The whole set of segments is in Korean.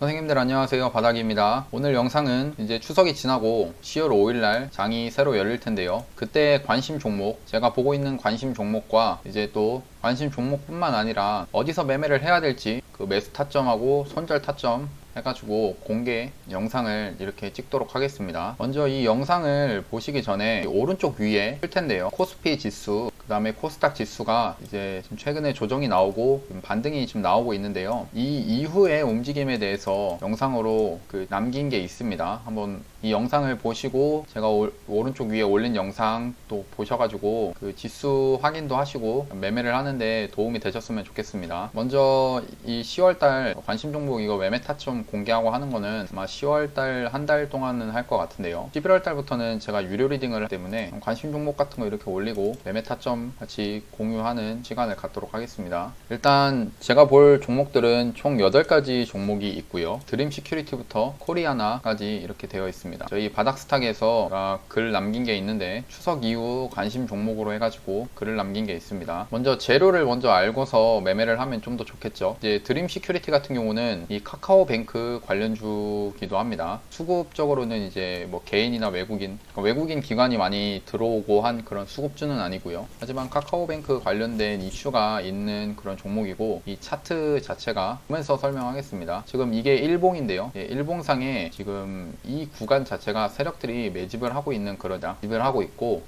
선생님들 안녕하세요 바닥입니다 오늘 영상은 이제 추석이 지나고 10월 5일날 장이 새로 열릴 텐데요 그때 관심 종목 제가 보고 있는 관심 종목과 이제 또 관심 종목뿐만 아니라 어디서 매매를 해야 될지 그 매수 타점하고 손절 타점 해가지고 공개 영상을 이렇게 찍도록 하겠습니다. 먼저 이 영상을 보시기 전에 오른쪽 위에 쓸 텐데요. 코스피 지수, 그 다음에 코스닥 지수가 이제 최근에 조정이 나오고 반등이 지금 나오고 있는데요. 이 이후의 움직임에 대해서 영상으로 그 남긴 게 있습니다. 한번 이 영상을 보시고 제가 오, 오른쪽 위에 올린 영상 또 보셔가지고 그 지수 확인도 하시고 매매를 하는데 도움이 되셨으면 좋겠습니다. 먼저 이 10월달 관심 종목 이거 매매 타점 공개하고 하는 거는 아마 10월달 한 달 동안은 할 것 같은데요. 11월달부터는 제가 유료 리딩을 하기 때문에 관심 종목 같은 거 이렇게 올리고 매매 타점 같이 공유하는 시간을 갖도록 하겠습니다. 일단 제가 볼 종목들은 총 8가지 종목이 있고요. 드림 시큐리티부터 코리아나까지 이렇게 되어 있습니다. 저희 바닥 스탁에서 제가 글 남긴 게 있는데 추석 이후 관심 종목으로 해가지고 글을 남긴 게 있습니다. 먼저 재료를 먼저 알고서 매매를 하면 좀 더 좋겠죠. 이제 드림 시큐리티 같은 경우는 이 카카오뱅크 관련주기도 합니다. 수급적으로는 이제 뭐 개인이나 외국인, 그러니까 외국인 기관이 많이 들어오고 한 그런 수급주는 아니고요. 하지만 카카오뱅크 관련된 이슈가 있는 그런 종목이고 이 차트 자체가 보면서 설명하겠습니다. 지금 이게 일봉인데요. 예, 일봉상에 지금 이 구간 자체가 세력들이 매집을 하고 있는 그런 매집을 하고 있고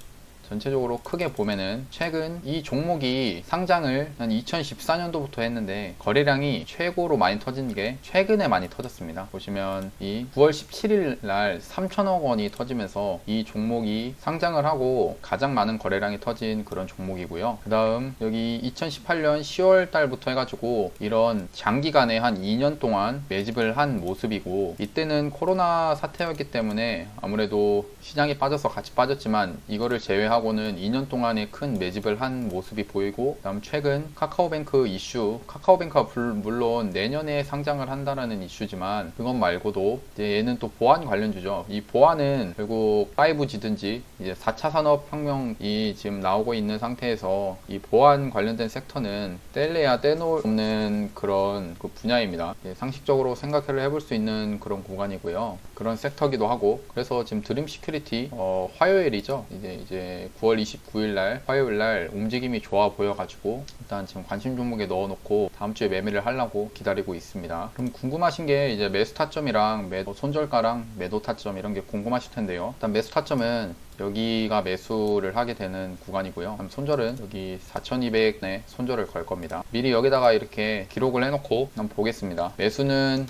전체적으로 크게 보면은 최근 이 종목이 상장을 한 2014년도부터 했는데 거래량이 최고로 많이 터진 게 최근에 많이 터졌습니다. 보시면 이 9월 17일 날 3천억 원이 터지면서 이 종목이 상장을 하고 가장 많은 거래량이 터진 그런 종목이고요. 그 다음 여기 2018년 10월 달부터 해가지고 이런 장기간에 한 2년 동안 매집을 한 모습이고 이때는 코로나 사태였기 때문에 아무래도 시장이 빠져서 같이 빠졌지만 이거를 제외하고 는 2년 동안에 큰 매집을 한 모습이 보이고 그다음 최근 카카오뱅크 이슈 카카오뱅크가 불- 물론 내년에 상장을 한다라는 이슈지만 그것 말고도 이제 얘는 또 보안 관련주죠. 이 보안은 결국 5G든지 이제 4차 산업혁명이 지금 나오고 있는 상태에서 이 보안 관련된 섹터는 뗄래야 떼놓을 수 없는 그런 그 분야입니다. 예, 상식적으로 생각을 해볼 수 있는 그런 구간이고요. 그런 섹터기도 하고 그래서 지금 드림 시큐리티 어, 화요일이죠. 이제 이제 9월 29일 날 화요일 날 움직임이 좋아 보여가지고 일단 지금 관심 종목에 넣어놓고 다음 주에 매매를 하려고 기다리고 있습니다. 그럼 궁금하신 게 이제 매수 타점이랑 매도 손절가랑 매도 타점 이런 게 궁금하실 텐데요. 일단 매수 타점은 여기가 매수를 하게 되는 구간이고요. 그럼 손절은 여기 4,200에 손절을 걸 겁니다. 미리 여기다가 이렇게 기록을 해놓고 한번 보겠습니다. 매수는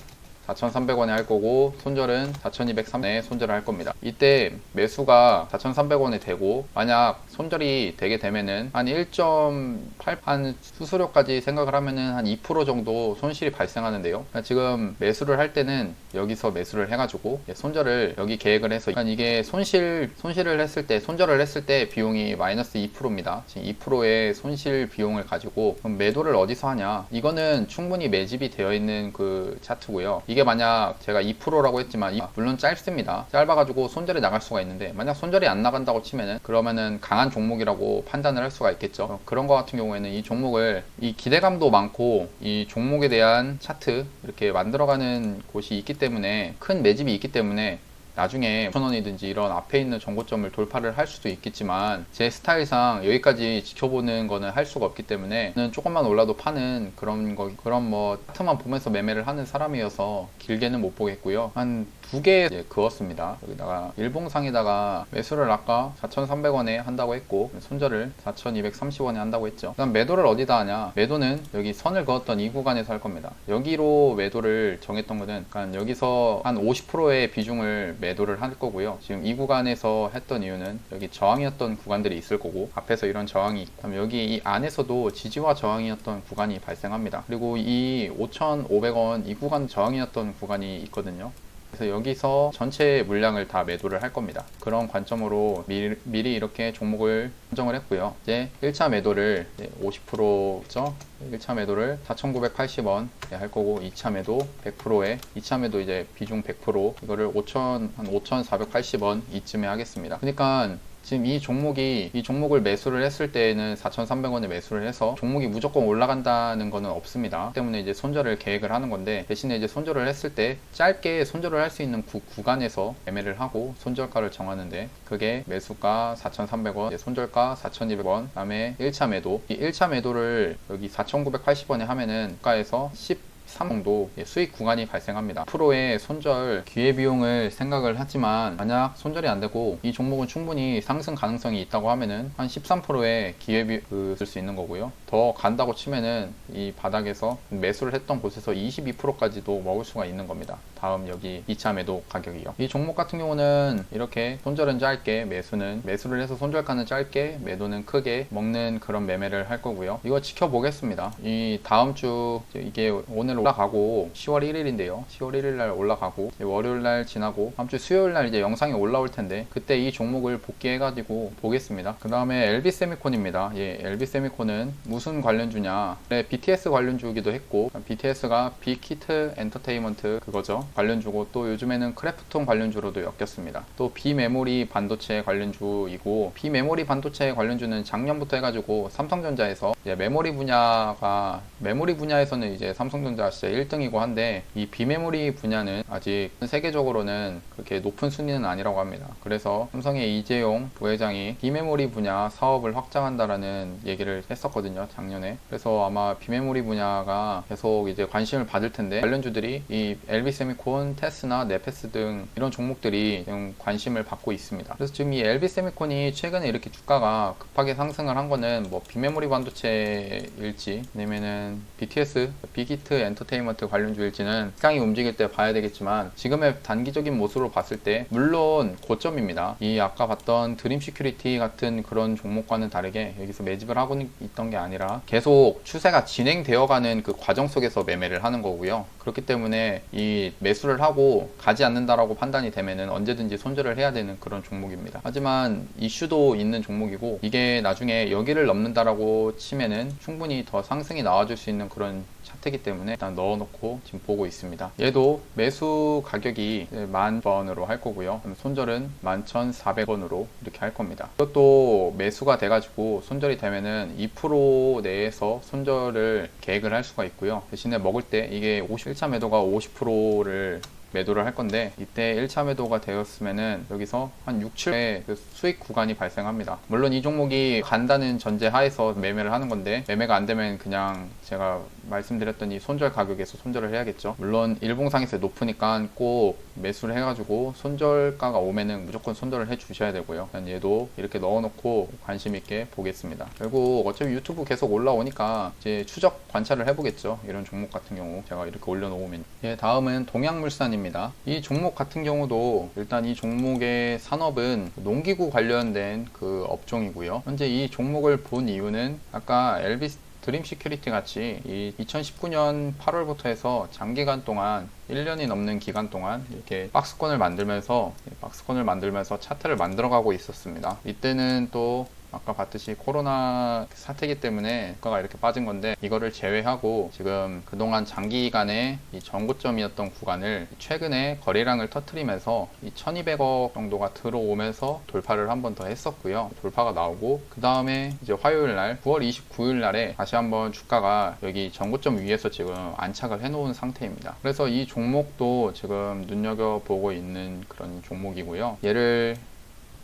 4,300원에 할 거고 손절은 4,203에 손절을 할 겁니다. 이때 매수가 4,300원에 되고 만약 손절이 되게 되면은 한 1.8한 수수료까지 생각을 하면은 한 2% 정도 손실이 발생하는데요. 그러니까 지금 매수를 할 때는 여기서 매수를 해가지고 예, 손절을 여기 계획을 해서 그러니까 이게 손실 손실을 했을 때 손절을 했을 때 비용이 마이너스 2%입니다. 지금 2%의 손실 비용을 가지고 매도를 어디서 하냐? 이거는 충분히 매집이 되어 있는 그 차트고요. 이게 만약 제가 2%라고 했지만 이- 물론 짧습니다. 짧아가지고 손절이 나갈 수가 있는데 만약 손절이 안 나간다고 치면은 그러면은 강한 종목이라고 판단을 할 수가 있겠죠. 어, 그런 거 같은 경우에는 이 종목을 이 기대감도 많고 이 종목에 대한 차트 이렇게 만들어가는 곳이 있기 때문에 큰 매집이 있기 때문에 나중에 5천원이든지 이런 앞에 있는 정고점을 돌파를 할 수도 있겠지만 제 스타일상 여기까지 지켜보는 거는 할 수가 없기 때문에 저는 조금만 올라도 파는 그런 거 그런 뭐 차트만 보면서 매매를 하는 사람이어서 길게는 못 보겠고요. 한 두 개 그었습니다 여기다가 일봉상에다가 매수를 아까 4,300원에 한다고 했고 손절을 4,230원에 한다고 했죠 그다음 매도를 어디다 하냐 매도는 여기 선을 그었던 이 구간에서 할 겁니다 여기로 매도를 정했던 거는 그러니까 여기서 한 50%의 비중을 매도를 할 거고요. 지금 이 구간에서 했던 이유는 여기 저항이었던 구간들이 있을 거고 앞에서 이런 저항이 있고 그다음에 여기 이 안에서도 지지와 저항이었던 구간이 발생합니다. 그리고 이 5,500원 이 구간 저항이었던 구간이 있거든요. 그래서 여기서 전체 물량을 다 매도를 할 겁니다. 그런 관점으로 미리, 미리 이렇게 종목을 선정을 했고요. 이제 1차 매도를 50%죠. 1차 매도를 4,980원 할 거고 2차 매도 100%에 2차 매도 이제 비중 100% 이거를 5,000 한 5,480원 이쯤에 하겠습니다. 그러니까 지금 이 종목이 이 종목을 매수를 했을 때에는 4,300원에 매수를 해서 종목이 무조건 올라간다는 거는 없습니다. 때문에 이제 손절을 계획을 하는 건데 대신에 이제 손절을 했을 때 짧게 손절을 할 수 있는 구, 구간에서 매매를 하고 손절가를 정하는데 그게 매수가 4,300원, 손절가 4,200원, 그다음에 1차 매도. 이 1차 매도를 여기 4,980원에 하면은 가에서 10 3 정도 수익 구간이 발생합니다. 프로의 손절 기회비용을 생각을 하지만 만약 손절이 안 되고 이 종목은 충분히 상승 가능성이 있다고 하면은 한 13%의 기회비 쓸수 있는 거고요. 더 간다고 치면은 이 바닥에서 매수를 했던 곳에서 22%까지도 먹을 수가 있는 겁니다. 다음 여기 2차 매도 가격이요. 이 종목 같은 경우는 이렇게 손절은 짧게 매수는 매수를 해서 손절가는 짧게 매도는 크게 먹는 그런 매매를 할 거고요. 이거 지켜보겠습니다. 이 다음 주 이게 오늘 올라가고 10월 1일인데요. 10월 1일 날 올라가고 월요일 날 지나고 다음 주 수요일 날 이제 영상이 올라올 텐데 그때 이 종목을 복귀해 가지고 보겠습니다. 그 다음에 LB 세미콘입니다. 예, LB 세미콘은 무슨 관련주냐? 네, BTS 관련주기도 했고 BTS가 빅히트 엔터테인먼트 그거죠. 관련주고 또 요즘에는 크래프톤 관련주로도 엮였습니다. 또 비메모리 반도체 관련주이고 비메모리 반도체 관련주는 작년부터 해가지고 삼성전자에서 메모리 분야가 메모리 분야에서는 이제 삼성전자 진짜 1등이고 한데 이 비메모리 분야는 아직 세계적으로는 그렇게 높은 순위는 아니라고 합니다. 그래서 삼성의 이재용 부회장이 비메모리 분야 사업을 확장한다라는 얘기를 했었거든요 작년에. 그래서 아마 비메모리 분야가 계속 이제 관심을 받을 텐데 관련주들이 이 LB 세미콘, 테스나, 네페스 등 이런 종목들이 지금 관심을 받고 있습니다. 그래서 지금 이 LB 세미콘이 최근에 이렇게 주가가 급하게 상승을 한 거는 뭐 비메모리 반도체일지 아니면은 BTS, 빅히트 엔터테인먼트 관련주일지는 시장이 움직일 때 봐야 되겠지만 지금의 단기적인 모습으로 봤을 때 물론 고점입니다. 이 아까 봤던 드림 시큐리티 같은 그런 종목과는 다르게 여기서 매집을 하고 있던 게 아니라 계속 추세가 진행되어가는 그 과정 속에서 매매를 하는 거고요. 그렇기 때문에 이 매수를 하고 가지 않는다라고 판단이 되면은 언제든지 손절을 해야 되는 그런 종목입니다. 하지만 이슈도 있는 종목이고 이게 나중에 여기를 넘는다라고 치면은 충분히 더 상승이 나와줄 수 있는 그런 차트이기 때문에 일단 넣어놓고 지금 보고 있습니다. 얘도 매수 가격이 만 번으로 할 거고요. 손절은 11,400원으로 이렇게 할 겁니다. 이것도 매수가 돼가지고 손절이 되면은 2% 내에서 손절을 계획을 할 수가 있고요. 대신에 먹을 때 이게 51차 매도가 50%를 매도를 할 건데 이때 1차 매도가 되었으면은 여기서 한 6, 7의 그 수익 구간이 발생합니다. 물론 이 종목이 간다는 전제 하에서 매매를 하는 건데 매매가 안 되면 그냥 제가 말씀드렸던 이 손절 가격에서 손절을 해야겠죠. 물론 일봉상에서 높으니까 꼭 매수를 해가지고 손절가가 오면은 무조건 손절을 해 주셔야 되고요. 난 얘도 이렇게 넣어놓고 관심 있게 보겠습니다. 결국 어차피 유튜브 계속 올라오니까 이제 추적 관찰을 해보겠죠. 이런 종목 같은 경우 제가 이렇게 올려놓으면. 예, 다음은 동양물산입니다. 이 종목 같은 경우도 일단 이 종목의 산업은 농기구 관련된 그 업종이고요. 현재 이 종목을 본 이유는 아까 엘비스 드림 시큐리티 같이 이 2019년 8월부터 해서 장기간 동안 1년이 넘는 기간 동안 이렇게 박스권을 만들면서 박스권을 만들면서 차트를 만들어가고 있었습니다. 이때는 또 아까 봤듯이 코로나 사태기 때문에 주가가 이렇게 빠진 건데 이거를 제외하고 지금 그동안 장기간의 이 전고점이었던 구간을 최근에 거래량을 터트리면서 이 1200억 정도가 들어오면서 돌파를 한 번 더 했었고요. 돌파가 나오고 그 다음에 이제 화요일 날 9월 29일 날에 다시 한번 주가가 여기 전고점 위에서 지금 안착을 해놓은 상태입니다. 그래서 이 종목도 지금 눈여겨보고 있는 그런 종목이고요. 얘를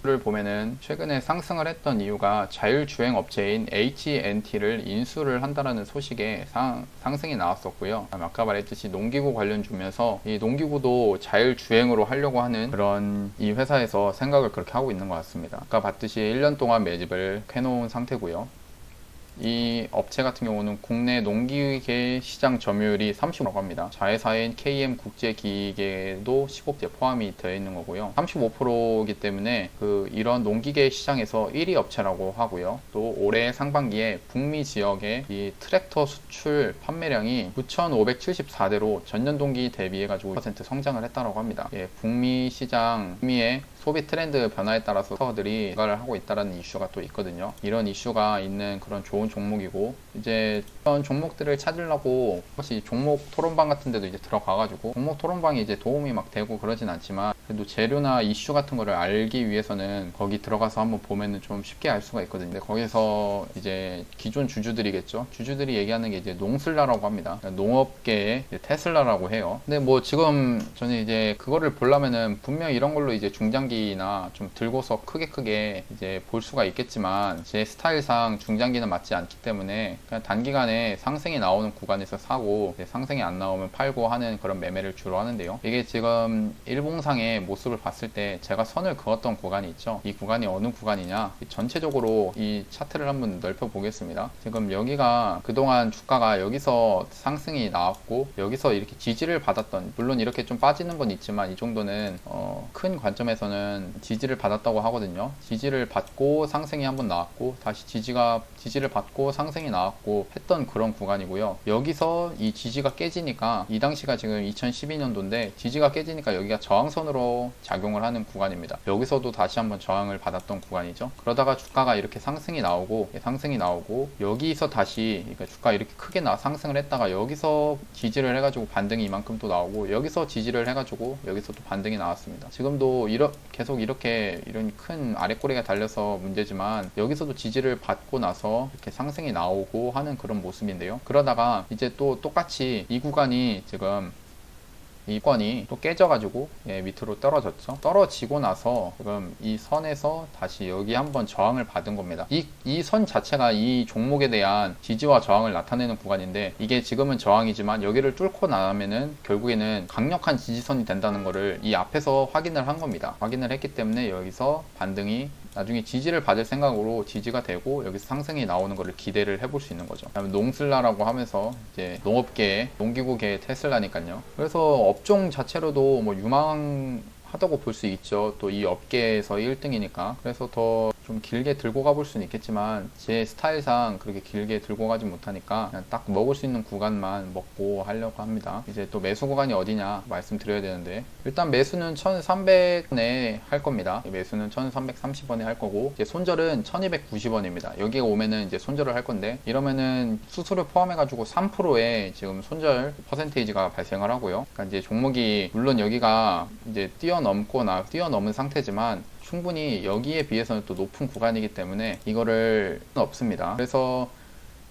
를 보면은 최근에 상승을 했던 이유가 자율주행 업체인 HNT를 인수를 한다라는 소식에 상, 상승이 나왔었고요. 아까 말했듯이 농기구 관련 주면서 이 농기구도 자율주행으로 하려고 하는 그런 이 회사에서 생각을 그렇게 하고 있는 것 같습니다. 아까 봤듯이 1년 동안 매집을 해놓은 상태고요. 이 업체 같은 경우는 국내 농기계 시장 점유율이 30%라고 합니다. 자회사인 KM 국제기계도 15개 포함이 되어 있는 거고요. 35%이기 때문에 그 이런 농기계 시장에서 1위 업체라고 하고요. 또 올해 상반기에 북미 지역의 이 트랙터 수출 판매량이 9,574대로 전년 동기 대비해 가지고 1% 성장을 했다고 합니다. 예, 북미 시장 북미의 소비 트렌드 변화에 따라서 터들이 증가를 하고 있다는 이슈가 또 있거든요. 이런 이슈가 있는 그런 좋은 종목이고 이제 이런 종목들을 찾으려고 혹시 종목 토론방 같은 데도 이제 들어가가지고 종목 토론방이 이제 도움이 막 되고 그러진 않지만 그래도 재료나 이슈 같은 거를 알기 위해서는 거기 들어가서 한번 보면은 좀 쉽게 알 수가 있거든요. 근데 거기서 이제 기존 주주들이겠죠. 주주들이 얘기하는 게 이제 농슬라라고 합니다. 그러니까 농업계의 테슬라라고 해요. 근데 뭐 지금 저는 이제 그거를 보려면은 분명 이런 걸로 이제 중장기나 좀 들고서 크게 크게 이제 볼 수가 있겠지만 제 스타일상 중장기는 맞지 않기 때문에 그냥 단기간에 상승이 나오는 구간에서 사고 상승이 안 나오면 팔고 하는 그런 매매를 주로 하는데요. 이게 지금 일봉상의 모습을 봤을 때 제가 선을 그었던 구간이 있죠. 이 구간이 어느 구간이냐? 전체적으로 이 차트를 한번 넓혀 보겠습니다. 지금 여기가 그동안 주가가 여기서 상승이 나왔고 여기서 이렇게 지지를 받았던 물론 이렇게 좀 빠지는 건 있지만 이 정도는 어, 큰 관점에서는 지지를 받았다고 하거든요. 지지를 받고 상승이 한번 나왔고 다시 지지가 지지를 받고 상승이 나왔고 했던 그런 구간이고요. 여기서 이 지지가 깨지니까 이 당시가 지금 2012년도인데 지지가 깨지니까 여기가 저항선으로 작용을 하는 구간입니다. 여기서도 다시 한번 저항을 받았던 구간이죠. 그러다가 주가가 이렇게 상승이 나오고 상승이 나오고 여기서 다시 그러니까 주가 이렇게 크게 나 상승을 했다가 여기서 지지를 해가지고 반등이 이만큼 또 나오고 여기서 지지를 해가지고 여기서 또 반등이 나왔습니다. 지금도 이러, 계속 이렇게 이런 큰 아랫꼬리가 달려서 문제지만 여기서도 지지를 받고 나서 이렇게 상승이 나오고 하는 그런 모습 인데요. 그러다가 이제 또 똑같이 이 구간이 지금 이 건이 또 깨져가지고 예, 밑으로 떨어졌죠. 떨어지고 나서 지금 이 선에서 다시 여기 한번 저항을 받은 겁니다. 이이선 자체가 이 종목에 대한 지지와 저항을 나타내는 구간인데 이게 지금은 저항이지만 여기를 뚫고 나면은 결국에는 강력한 지지선이 된다는 것을 이 앞에서 확인을 한 겁니다. 확인을 했기 때문에 여기서 반등이 나중에 지지를 받을 생각으로 지지가 되고 여기서 상승이 나오는 것을 기대를 해볼 수 있는 거죠. 농슬라라고 하면서 이제 농업계, 농기구계 테슬라니까요. 그래서 업종 자체로도 뭐 유망하다고 볼 수 있죠. 또 이 업계에서 1등이니까. 그래서 더 좀 길게 들고 가볼 수는 있겠지만 제 스타일상 그렇게 길게 들고 가지 못하니까 그냥 딱 먹을 수 있는 구간만 먹고 하려고 합니다. 이제 또 매수 구간이 어디냐 말씀드려야 되는데 일단 매수는 1300원에 할 겁니다. 매수는 1330원에 할 거고 이제 손절은 1290원입니다. 여기에 오면은 이제 손절을 할 건데 이러면은 수수료 포함해가지고 3%의 지금 손절 퍼센테이지가 발생을 하고요. 그러니까 이제 종목이 물론 여기가 이제 뛰어넘거나 뛰어넘은 상태지만 충분히 여기에 비해서는 또 높은 구간이기 때문에 이거를 없습니다. 그래서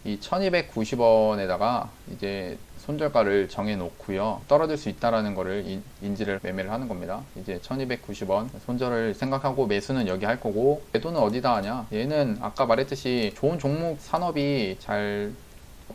이 1290원에다가 이제 손절가를 정해 놓고요. 떨어질 수 있다라는 거를 인- 인지를 매매를 하는 겁니다. 이제 1290원 손절을 생각하고 매수는 여기 할 거고 매도는 어디다 하냐? 얘는 아까 말했듯이 좋은 종목 산업이 잘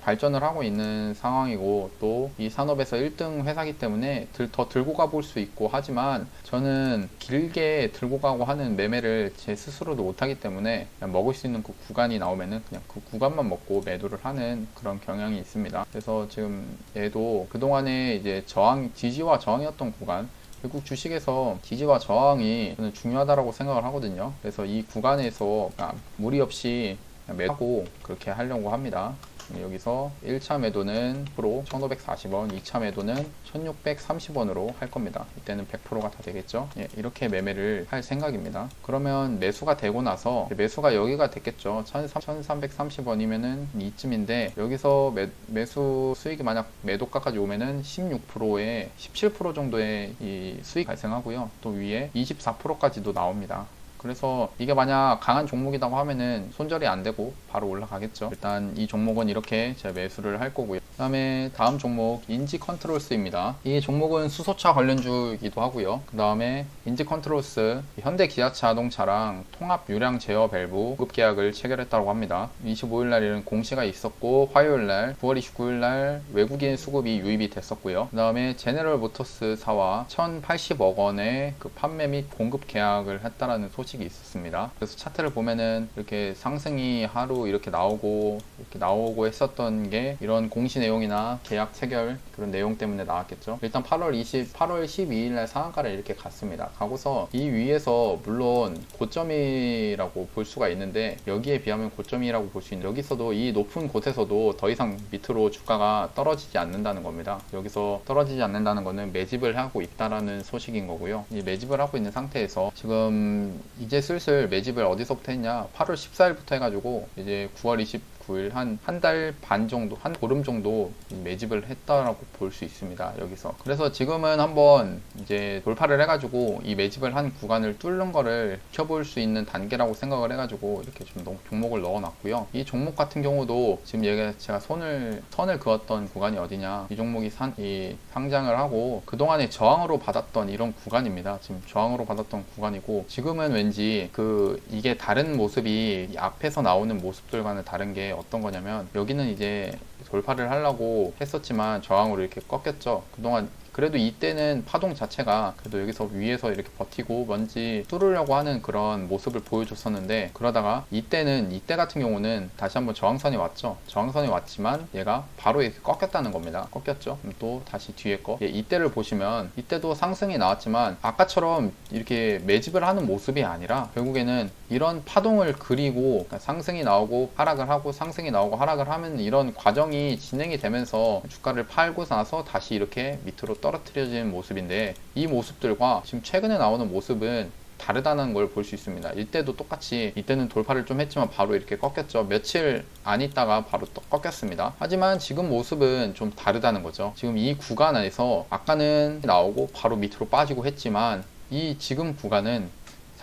발전을 하고 있는 상황이고 또 이 산업에서 1등 회사기 때문에 들, 더 들고 가볼 수 있고 하지만 저는 길게 들고 가고 하는 매매를 제 스스로도 못하기 때문에 먹을 수 있는 그 구간이 나오면은 그냥 그 구간만 먹고 매도를 하는 그런 경향이 있습니다. 그래서 지금 얘도 그동안에 이제 저항, 지지와 저항이었던 구간 결국 주식에서 지지와 저항이 저는 중요하다고 생각을 하거든요. 그래서 이 구간에서 그냥 무리 없이 매도하고 그렇게 하려고 합니다. 여기서 1차 매도는 프로 1540원, 2차 매도는 1630원으로 할 겁니다. 이때는 100%가 다 되겠죠. 예, 이렇게 매매를 할 생각입니다. 그러면 매수가 되고 나서 매수가 여기가 됐겠죠. 1330원이면은 이쯤인데 여기서 매, 매수 수익이 만약 매도가까지 오면은 16%에 17% 정도의 이 수익 발생하고요. 또 위에 24%까지도 나옵니다. 그래서 이게 만약 강한 종목이라고 하면은 손절이 안 되고 바로 올라가겠죠. 일단 이 종목은 이렇게 제가 매수를 할 거고요. 그 다음에 다음 종목 인지 컨트롤스입니다. 이 종목은 수소차 관련주이기도 하고요. 그 다음에 인지 컨트롤스 현대 기아차 자동차랑 통합 유량 제어 밸브 급 계약을 체결했다고 합니다. 25일 날 이런 공시가 있었고 화요일 날 9월 29일 날 외국인 수급이 유입이 됐었고요. 그 다음에 제네럴 모터스사와 1,080억 원의 그 판매 및 공급 계약을 했다라는 소식 이 있었습니다. 그래서 차트를 보면은 이렇게 상승이 하루 이렇게 나오고 이렇게 나오고 했었던 게 이런 공시 내용이나 계약 체결 그런 내용 때문에 나왔겠죠. 일단 8월 20, 8월 12일 날 상한가를 이렇게 갔습니다. 가고서 이 위에서 물론 고점이라고 볼 수가 있는데 여기에 비하면 고점이라고 볼 수 있는 여기서도 이 높은 곳에서도 더 이상 밑으로 주가가 떨어지지 않는다는 겁니다. 여기서 떨어지지 않는다는 거는 매집을 하고 있다라는 소식인 거고요. 이 매집을 하고 있는 상태에서 지금 이제 슬슬 매집을 어디서부터 했냐? 8월 14일부터 해가지고 이제 9월 20 29일 한 한 달 반 정도 한 보름 정도 매집을 했다라고 볼 수 있습니다 여기서. 그래서 지금은 한번 이제 돌파를 해가지고 이 매집을 한 구간을 뚫는 거를 켜볼 수 있는 단계라고 생각을 해가지고 이렇게 좀 농- 종목을 넣어놨고요. 이 종목 같은 경우도 지금 얘가 제가 손을 선을 그었던 구간이 어디냐 이 종목이 산, 이 상장을 하고 그동안에 저항으로 받았던 이런 구간입니다. 지금 저항으로 받았던 구간이고 지금은 왠지 그 이게 다른 모습이 이 앞에서 나오는 모습들과는 다른 게 어떤 거냐면 여기는 이제 돌파를 하려고 했었지만 저항으로 이렇게 꺾였죠. 그동안 그래도 이때는 파동 자체가 그래도 여기서 위에서 이렇게 버티고 뭔지 뚫으려고 하는 그런 모습을 보여줬었는데 그러다가 이때는 이때 같은 경우는 다시 한번 저항선이 왔죠. 저항선이 왔지만 얘가 바로 이렇게 꺾였다는 겁니다. 꺾였죠. 그럼 또 다시 뒤에 거. 예, 이때를 보시면 이때도 상승이 나왔지만 아까처럼 이렇게 매집을 하는 모습이 아니라 결국에는 이런 파동을 그리고 그러니까 상승이 나오고 하락을 하고 상승이 나오고 하락을 하면 이런 과정이 진행이 되면서 주가를 팔고 나서 다시 이렇게 밑으로 떨어뜨려지는 모습인데 이 모습들과 지금 최근에 나오는 모습은 다르다는 걸 볼 수 있습니다. 이때도 똑같이 이때는 돌파를 좀 했지만 바로 이렇게 꺾였죠. 며칠 안 있다가 바로 또 꺾였습니다. 하지만 지금 모습은 좀 다르다는 거죠. 지금 이 구간에서 아까는 나오고 바로 밑으로 빠지고 했지만 이 지금 구간은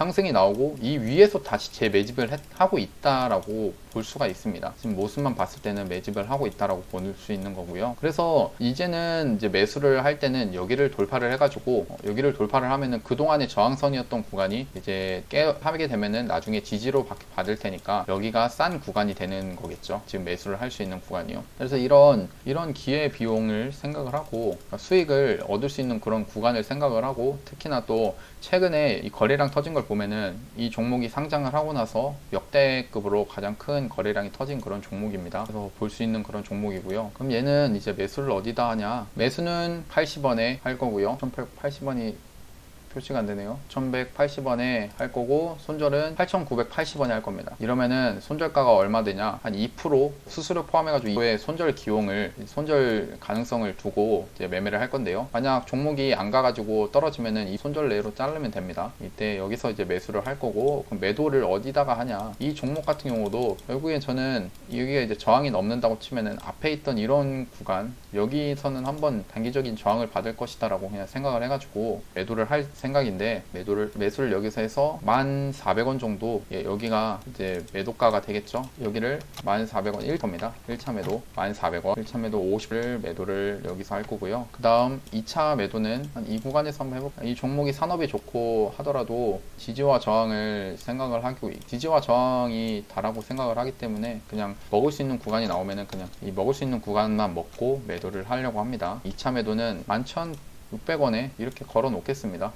상승이 나오고 이 위에서 다시 재매집을 했- 하고 있다라고 볼 수가 있습니다. 지금 모습만 봤을 때는 매집을 하고 있다라고 볼수 있는 거고요. 그래서 이제는 이제 매수를 할 때는 여기를 돌파를 해가지고 어, 여기를 돌파를 하면은 그 동안의 저항선이었던 구간이 이제 깨 하게 되면은 나중에 지지로 받- 받을 테니까 여기가 싼 구간이 되는 거겠죠. 지금 매수를 할 수 있는 구간이요. 그래서 이런 이런 기회 비용을 생각을 하고 그러니까 수익을 얻을 수 있는 그런 구간을 생각을 하고 특히나 또 최근에 이 거래량 터진 걸 보면은 이 종목이 상장을 하고 나서 역대급으로 가장 큰 거래량이 터진 그런 종목입니다. 그래서 볼 수 있는 그런 종목이고요. 그럼 얘는 이제 매수를 어디다 하냐? 매수는 80원에 할 거고요. 1880원이 표시가 안 되네요. 1180원에 할 거고 손절은 8980원에 할 겁니다. 이러면은 손절가가 얼마 되냐? 한 2% 수수료 포함해 가지고 이후에 손절 기용을 손절 가능성을 두고 이제 매매를 할 건데요. 만약 종목이 안 가가지고 떨어지면은 이 손절 내로 자르면 됩니다. 이때 여기서 이제 매수를 할 거고 그럼 매도를 어디다가 하냐? 이 종목 같은 경우도 결국엔 저는 여기가 이제 저항이 넘는다고 치면은 앞에 있던 이런 구간 여기서는 한번 단기적인 저항을 받을 것이다 라고 그냥 생각을 해가지고 매도를 할 생각인데 매도를 매수를 여기서 해서 1,400원 정도 예, 여기가 이제 매도가가 되겠죠. 여기를 1,400원 1터입니다. 1차 매도 1,400원 1차 매도 50을 매도를 여기서 할 거고요. 그 다음 2차 매도는 한 이 구간에서 한번 해볼까요? 이 종목이 산업이 좋고 하더라도 지지와 저항을 생각을 하고 지지와 저항이 다라고 생각을 하기 때문에 그냥 먹을 수 있는 구간이 나오면은 그냥 이 먹을 수 있는 구간만 먹고 매도를 하려고 합니다. 2차 매도는 11,600원에 이렇게 걸어 놓겠습니다.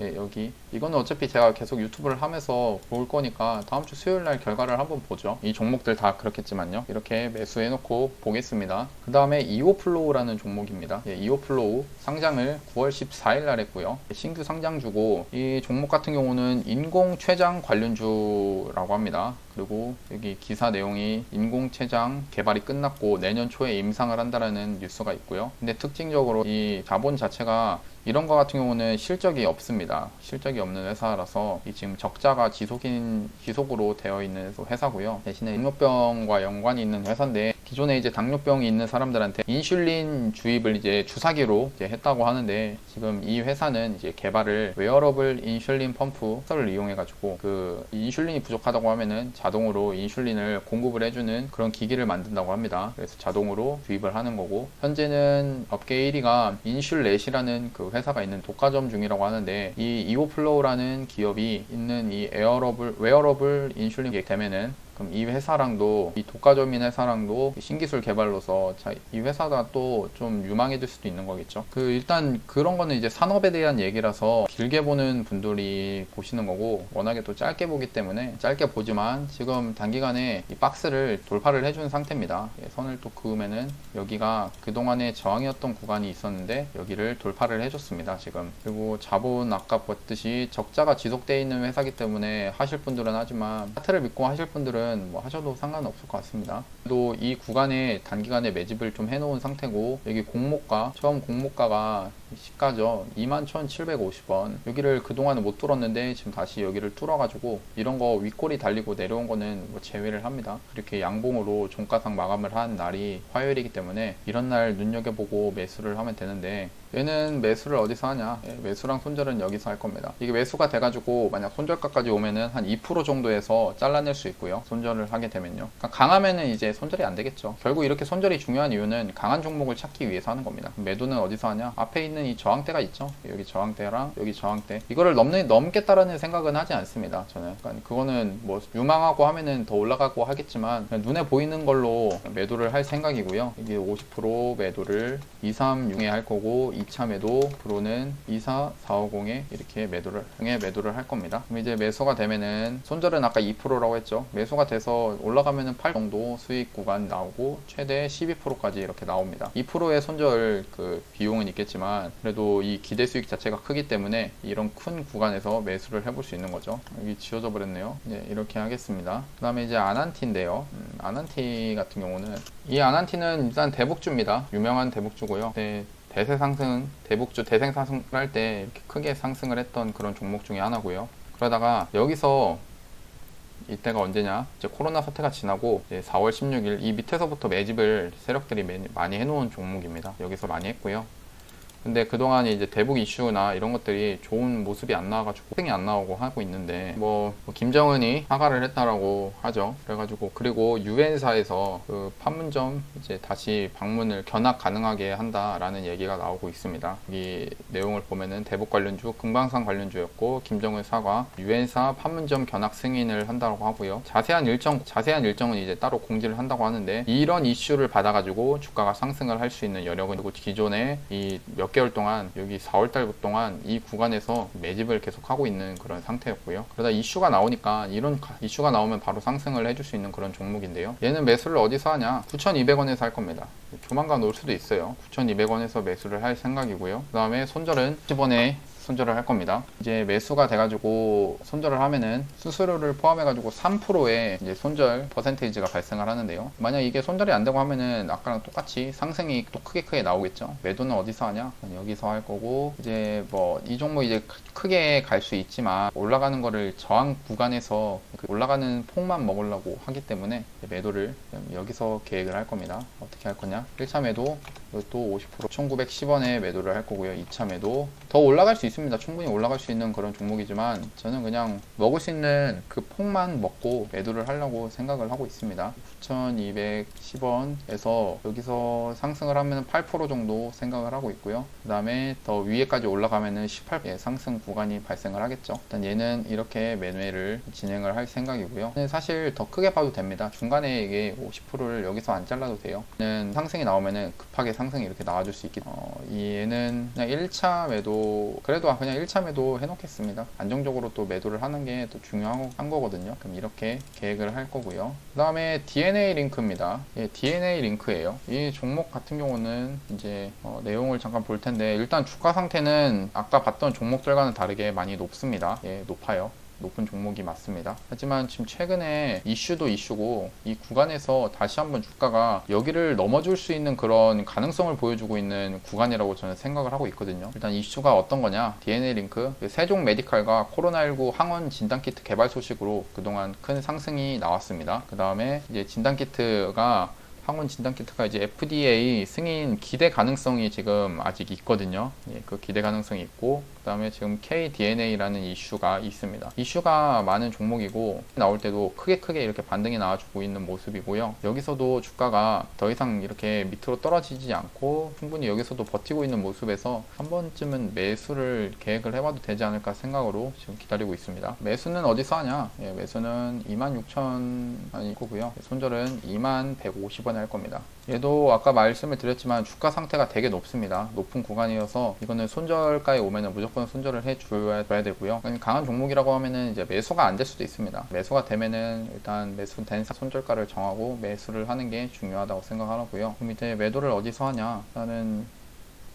예, 여기. 이거는 어차피 제가 계속 유튜브를 하면서 볼 거니까 다음 주 수요일 날 결과를 한번 보죠. 이 종목들 다 그렇겠지만요. 이렇게 매수해 놓고 보겠습니다. 그 다음에 이오플로우라는 종목입니다. 예, 이오플로우 상장을 9월 14일 날 했고요. 신규 상장주고 이 종목 같은 경우는 인공 췌장 관련주라고 합니다. 그리고 여기 기사 내용이 인공 췌장 개발이 끝났고 내년 초에 임상을 한다라는 뉴스가 있고요. 근데 특징적으로 이 자본 자체가 이런 거 같은 경우는 실적이 없습니다. 실적이 없는 회사라서 이 지금 적자가 지속인 지속으로 되어 있는 회사고요. 대신에 당뇨병과 연관이 있는 회사인데 기존에 이제 당뇨병이 있는 사람들한테 인슐린 주입을 이제 주사기로 이제 했다고 하는데 지금 이 회사는 이제 개발을 웨어러블 인슐린 펌프 를 이용해 가지고 그 인슐린이 부족하다고 하면은 자동으로 인슐린을 공급을 해주는 그런 기기를 만든다고 합니다. 그래서 자동으로 주입을 하는 거고 현재는 업계 1위가 인슐렛이라는 그 회사가 있는 독과점 중이라고 하는데 이 이오플로우라는 기업이 있는 이 에어러블 웨어러블 인슐린이 되면은 그럼 이 회사랑도 이 독과점인 회사랑도 신기술 개발로서 자, 이 회사가 또 좀 유망해질 수도 있는 거겠죠. 그 일단 그런 거는 이제 산업에 대한 얘기라서 길게 보는 분들이 보시는 거고 워낙에 또 짧게 보기 때문에 짧게 보지만 지금 단기간에 이 박스를 돌파를 해준 상태입니다. 예, 선을 또 그으면은 여기가 그동안에 저항이었던 구간이 있었는데 여기를 돌파를 해줬습니다. 지금 그리고 자본 아까 봤듯이 적자가 지속되어 있는 회사기 때문에 하실 분들은 하지만 차트를 믿고 하실 분들은 뭐 하셔도 상관없을 것 같습니다. 또 이 구간에 단기간에 매집을 좀 해놓은 상태고 여기 공모가 처음 공모가가 시가죠. 21,750원. 여기를 그동안은 못 뚫었는데 지금 다시 여기를 뚫어가지고 이런 거 윗골이 달리고 내려온 거는 뭐 제외를 합니다. 이렇게 양봉으로 종가상 마감을 한 날이 화요일이기 때문에 이런 날 눈여겨보고 매수를 하면 되는데 얘는 매수를 어디서 하냐? 예, 매수랑 손절은 여기서 할 겁니다. 이게 매수가 돼가지고 만약 손절가까지 오면은 한 2% 정도에서 잘라낼 수 있고요. 손절을 하게 되면요. 그러니까 강하면은 이제 손절이 안 되겠죠. 결국 이렇게 손절이 중요한 이유는 강한 종목을 찾기 위해서 하는 겁니다. 매도는 어디서 하냐? 앞에 있는 이 저항대가 있죠. 여기 저항대랑 여기 저항대. 이거를 넘는 넘겠다라는 생각은 하지 않습니다. 저는. 그러니까 그거는 뭐 유망하고 하면은 더 올라가고 하겠지만 눈에 보이는 걸로 매도를 할 생각이고요. 이게 50% 매도를 236에 할 거고 2차 매도 프로는 24, 450에 이렇게 매도를 에 매도를 할 겁니다. 그럼 이제 매수가 되면은 손절은 아까 2%라고 했죠. 매수가 돼서 올라가면은 8 정도 수익 구간 나오고 최대 12%까지 이렇게 나옵니다. 2%의 손절 그 비용은 있겠지만 그래도 이 기대 수익 자체가 크기 때문에 이런 큰 구간에서 매수를 해볼 수 있는 거죠. 여기 지워져 버렸네요. 네, 이렇게 하겠습니다. 그 다음에 이제 아난티인데요. 음, 아난티 같은 경우는 이 아난티는 일단 대북주입니다. 유명한 대북주고요. 네, 대세 상승, 대북주 대생 상승을 할 때 이렇게 크게 상승을 했던 그런 종목 중에 하나고요. 그러다가 여기서 이때가 언제냐? 이제 코로나 사태가 지나고 이제 4월 16일 이 밑에서부터 매집을 세력들이 많이 해놓은 종목입니다. 여기서 많이 했고요. 근데 그동안 이제 대북 이슈나 이런 것들이 좋은 모습이 안 나와가지고 호응이 안 나오고 하고 있는데 뭐, 뭐 김정은이 사과를 했다라고 하죠. 그래가지고 그리고 유엔사에서 그 판문점 이제 다시 방문을 견학 가능하게 한다라는 얘기가 나오고 있습니다. 이 내용을 보면은 대북 관련주, 금강산 관련주였고 김정은 사과, 유엔사 판문점 견학 승인을 한다고 하고요. 자세한 일정, 자세한 일정은 이제 따로 공지를 한다고 하는데 이런 이슈를 받아가지고 주가가 상승을 할 수 있는 여력은 기존에 이몇 개월 동안 여기 4월 달 동안 이 구간에서 매집을 계속 하고 있는 그런 상태였고요. 그러다 이슈가 나오니까 이런 가- 이슈가 나오면 바로 상승을 해줄 수 있는 그런 종목인데요. 얘는 매수를 어디서 하냐? 9,200원에서 할 겁니다. 조만간 올 수도 있어요. 9,200원에서 매수를 할 생각이고요. 그 다음에 손절은 10원에 손절을 할 겁니다. 이제 매수가 돼가지고 손절을 하면은 수수료를 포함해가지고 3%의 이제 손절 퍼센테이지가 발생을 하는데요. 만약 이게 손절이 안 되고 하면은 아까랑 똑같이 상승이 또 크게 크게 나오겠죠. 매도는 어디서 하냐? 여기서 할 거고 이제 뭐 이 종목 이제 크- 크게 갈 수 있지만 올라가는 거를 저항 구간에서 그 올라가는 폭만 먹으려고 하기 때문에 매도를 여기서 계획을 할 겁니다. 어떻게 할 거냐? 1차 매도 또 50% 1910원에 매도를 할 거고요. 2차 매도 더 올라갈 수 있 습니다. 충분히 올라갈 수 있는 그런 종목이지만 저는 그냥 먹을 수 있는 그 폭만 먹고 매도를 하려고 생각을 하고 있습니다. 9,210원에서 여기서 상승을 하면 8% 정도 생각을 하고 있고요. 그 다음에 더 위에까지 올라가면은 18 예, 상승 구간이 발생을 하겠죠. 일단 얘는 이렇게 매매를 진행을 할 생각이고요. 사실 더 크게 봐도 됩니다. 중간에 이게 50%를 여기서 안 잘라도 돼요. 상승이 나오면은 급하게 상승이 이렇게 나와줄 수 있기 어, 얘는 그냥 1차 매도 그래도 그냥 1차 매도 해놓겠습니다. 안정적으로 또 매도를 하는 게 또 중요한 한 거거든요. 그럼 이렇게 계획을 할 거고요. 그 다음에 DNA 링크입니다. 예, DNA 링크예요. 이 종목 같은 경우는 이제 어, 내용을 잠깐 볼 텐데 일단 주가 상태는 아까 봤던 종목들과는 다르게 많이 높습니다. 예, 높아요. 높은 종목이 맞습니다. 하지만 지금 최근에 이슈도 이슈고 이 구간에서 다시 한번 주가가 여기를 넘어줄 수 있는 그런 가능성을 보여주고 있는 구간이라고 저는 생각을 하고 있거든요. 일단 이슈가 어떤 거냐? DNA 링크, 세종 메디칼과 코로나19 항원 진단키트 개발 소식으로 그동안 큰 상승이 나왔습니다. 그 다음에 이제 진단키트가 항원 진단 키트가 이제 FDA 승인 기대 가능성이 지금 아직 있거든요. 예, 그 기대 가능성이 있고, 그 다음에 지금 KDNA라는 이슈가 있습니다. 이슈가 많은 종목이고, 나올 때도 크게 크게 이렇게 반등이 나와주고 있는 모습이고요. 여기서도 주가가 더 이상 이렇게 밑으로 떨어지지 않고, 충분히 여기서도 버티고 있는 모습에서 한 번쯤은 매수를 계획을 해봐도 되지 않을까 생각으로 지금 기다리고 있습니다. 매수는 어디서 하냐? 예, 매수는 26,000원이 거고요. 손절은 2150원에 할 겁니다. 얘도 아까 말씀을 드렸지만 주가 상태가 되게 높습니다. 높은 구간이어서 이거는 손절가에 오면은 무조건 손절을 해줘야 되고요. 강한 종목이라고 하면은 이제 매수가 안 될 수도 있습니다. 매수가 되면은 일단 매수된 손절가를 정하고 매수를 하는 게 중요하다고 생각하고요. 그럼 이제 매도를 어디서 하냐? 나는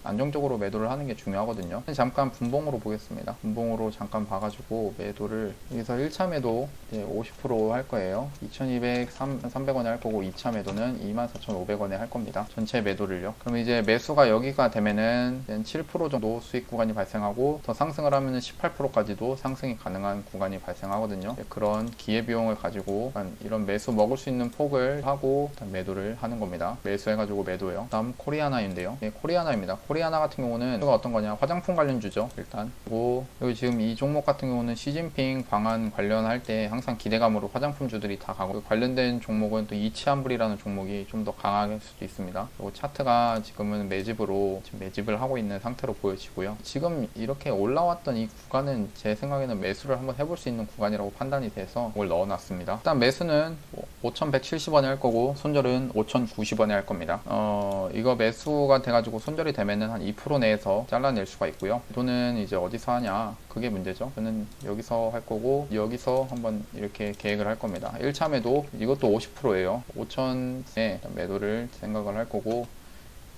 안정적으로 매도를 하는 게 중요하거든요. 잠깐 분봉으로 보겠습니다. 분봉으로 잠깐 봐가지고 매도를 여기서 1차 매도 50%할 거예요. 2,200, 300원에 할 거고 2차 매도는 24,500원에 할 겁니다. 전체 매도를요. 그럼 이제 매수가 여기가 되면은 7% 정도 수익 구간이 발생하고 더 상승을 하면은 18%까지도 상승이 가능한 구간이 발생하거든요. 네, 그런 기회 비용을 가지고 이런 매수 먹을 수 있는 폭을 하고 매도를 하는 겁니다. 매수해가지고 매도예요. 다음 코리아나인데요. 네, 코리아나입니다. 코리아나 같은 경우는 이거 어떤 거냐? 화장품 관련주죠. 일단 그리고 여기 지금 이 종목 같은 경우는 시진핑 방한 관련할 때 항상 기대감으로 화장품 주들이 다 가고 관련된 종목은 또 이치한불이라는 종목이 좀 더 강할 수도 있습니다. 그리고 차트가 지금은 매집으로 지금 매집을 하고 있는 상태로 보여지고요. 지금 이렇게 올라왔던 이 구간은 제 생각에는 매수를 한번 해볼 수 있는 구간이라고 판단이 돼서 이걸 넣어놨습니다. 일단 매수는 5,170원에 할 거고 손절은 5,090원에 할 겁니다. 어 이거 매수가 돼가지고 손절이 되면 은 한 2% 내에서 잘라낼 수가 있고요. 돈은 이제 어디서 하냐 그게 문제죠. 저는 여기서 할 거고 여기서 한번 이렇게 계획을 할 겁니다. 1차 매도 이것도 50%예요. 5,000에 매도를 생각을 할 거고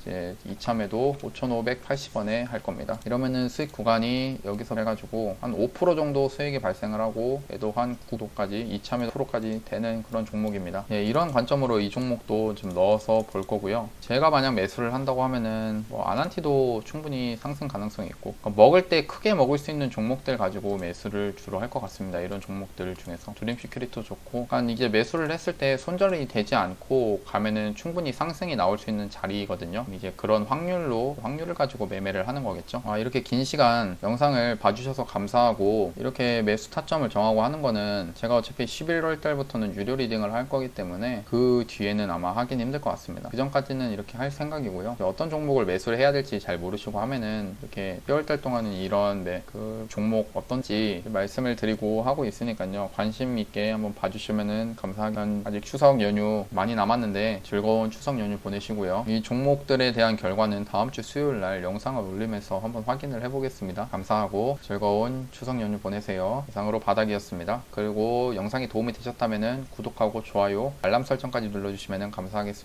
이제 2차 매도 5,580원에 할 겁니다. 이러면은 수익 구간이 여기서 해가지고 한 5% 정도 수익이 발생을 하고 매도 한 9도까지 2차 매도 프로까지 되는 그런 종목입니다. 예, 이런 관점으로 이 종목도 좀 넣어서 볼 거고요. 제가 만약 매수를 한다고 하면은 뭐 아난티도 충분히 상승 가능성이 있고 그러니까 먹을 때 크게 먹을 수 있는 종목들 가지고 매수를 주로 할 것 같습니다. 이런 종목들 중에서 드림 시큐리티도 좋고 그러니까 이제 매수를 했을 때 손절이 되지 않고 가면은 충분히 상승이 나올 수 있는 자리거든요. 이제 그런 확률로 확률을 가지고 매매를 하는 거겠죠. 아, 이렇게 긴 시간 영상을 봐주셔서 감사하고 이렇게 매수 타점을 정하고 하는 거는 제가 어차피 11월 달부터는 유료 리딩을 할 거기 때문에 그 뒤에는 아마 하긴 힘들 것 같습니다. 그 전까지는 이렇게 할 생각이고요. 어떤 종목을 매수를 해야 될지 잘 모르시고 하면은 이렇게 10월 달 동안은 이런 네, 그 종목 어떤지 말씀을 드리고 하고 있으니까요. 관심 있게 한번 봐주시면은 감사하긴 아직 추석 연휴 많이 남았는데 즐거운 추석 연휴 보내시고요. 이 종목들 에 대한 결과는 다음 주 수요일 날 영상을 올리면서 한번 확인을 해보겠습니다. 감사하고 즐거운 추석 연휴 보내세요. 이상으로 바닥이었습니다. 그리고 영상이 도움이 되셨다면 구독하고 좋아요, 알람 설정까지 눌러주시면 감사하겠습니다.